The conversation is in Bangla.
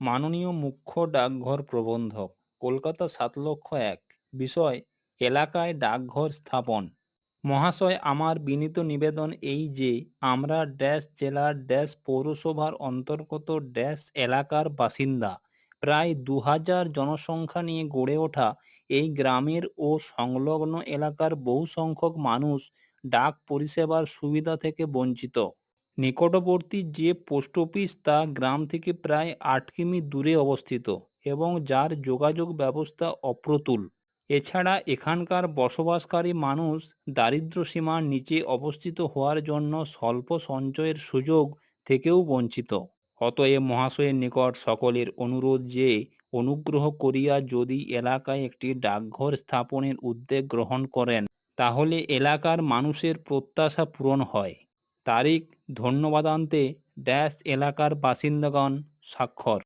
মাননীয় মুখ্য ডাকঘর প্রবন্ধক, কলকাতা সাত লক্ষ এক, বিষয়, এলাকায় ডাকঘর স্থাপন। মহাশয়, আমার বিনীত নিবেদন এই যে, আমরা ড্যাশ জেলার ড্যাশ পৌরসভার অন্তর্গত ড্যাশ এলাকার বাসিন্দা। প্রায় দু হাজার জনসংখ্যা নিয়ে গড়ে ওঠা এই গ্রামের ও সংলগ্ন এলাকার বহু সংখ্যক মানুষ ডাক পরিষেবার সুবিধা থেকে বঞ্চিত। নিকটবর্তী যে পোস্ট অফিস তা গ্রাম থেকে প্রায় আট কিমি দূরে অবস্থিত এবং যার যোগাযোগ ব্যবস্থা অপ্রতুল। এছাড়া এখানকার বসবাসকারী মানুষ দারিদ্র্য সীমার নিচে অবস্থিত হওয়ার জন্য স্বল্প সঞ্চয়ের সুযোগ থেকেও বঞ্চিত। অতএব মহাশয়ের নিকট সকলের অনুরোধ যে, অনুগ্রহ করিয়া যদি এলাকায় একটি ডাকঘর স্থাপনের উদ্যোগ গ্রহণ করেন, তাহলে এলাকার মানুষের প্রত্যাশা পূরণ হয়। তারিখ ধন্যবাদান্তে ড্যাশ এলাকার বাসিন্দাগণ স্বাক্ষর।